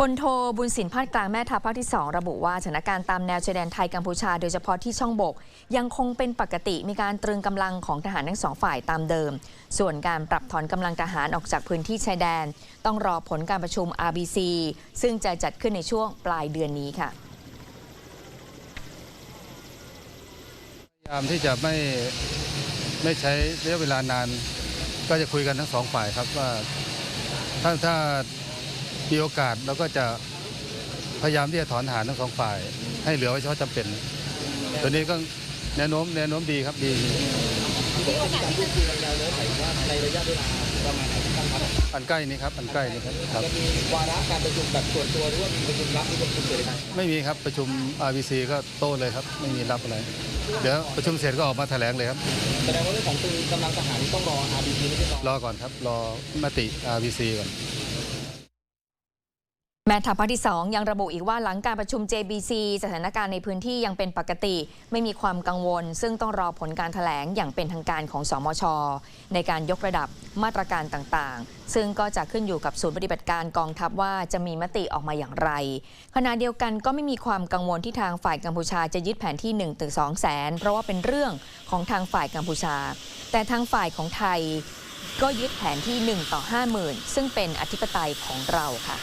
พลโทบุญสินภาคกลางแม่ทัพภาคที่ 2 ระบุว่าสถานการณ์ตามแนวชายแดนไทยกัมพูชา โดยเฉพาะที่ช่องบก ยังคงเป็นปกติมีการตรึงกำลังของทหารทั้งสองฝ่ายตามเดิม ส่วนการปรับถอนกำลังทหารออกจากพื้นที่ชายแดน ต้องรอผลการประชุม RBC ซึ่งจะจัดขึ้นในช่วงปลายเดือนนี้ค่ะพยายามที่จะไม่ไม่ใช้ระยะเวลานาน ก็จะคุยกันทั้งสองฝ่ายครับว่าถ้าถ้า มีโอกาสเราก็จะพยายามที่จะถอนทหารทั้งสองฝ่าย ให้เหลือไว้เฉพาะจำเป็น ตัวนี้ก็แนวโน้มแนวโน้มดีครับดีอันใกล้นี้ครับ อันใกล้นี้ครับครับจะมีวาระการประชุมแบบส่วนตัวหรือว่ามีประชุมลับหรือประชุมเสรีไม่มีครับประชุม RBC ก็โต้เลยครับไม่มีรับอะไรเดี๋ยวประชุมเสร็จก็ออกมาแถลงเลยครับแสดงว่าเรื่องของตึงกำลังทหารนี่ต้องรอ RBC ไม่ใช่รอรอก่อนครับรอมติ RBC ก่อน แม่ทัพภาคที่ 2 ยังระบุอีกว่าหลังการประชุม JBC สถานการณ์ในพื้นที่ยังเป็นปกติ ไม่มีความกังวล ซึ่งต้องรอผลการถแถลงอย่างเป็นทางการของสมช ในการยกระดับมาตรการต่างๆ ซึ่งก็จะขึ้นอยู่กับศูนย์ปฏิบัติการกองทัพว่าจะมีมติออกมาอย่างไรขณะเดียวกันก็ไม่มีความกังวลที่ทางฝ่ายกัมพูชาจะยึดแผนที่1ถึง2แสนเพราะว่าเป็นเรื่องของทางฝ่ายกัมพูชา แต่ทางฝ่ายของไทย ก็ยึดแผนที่1ต่อ50,000ซึ่งเป็นอธิปไตยของเราค่ะ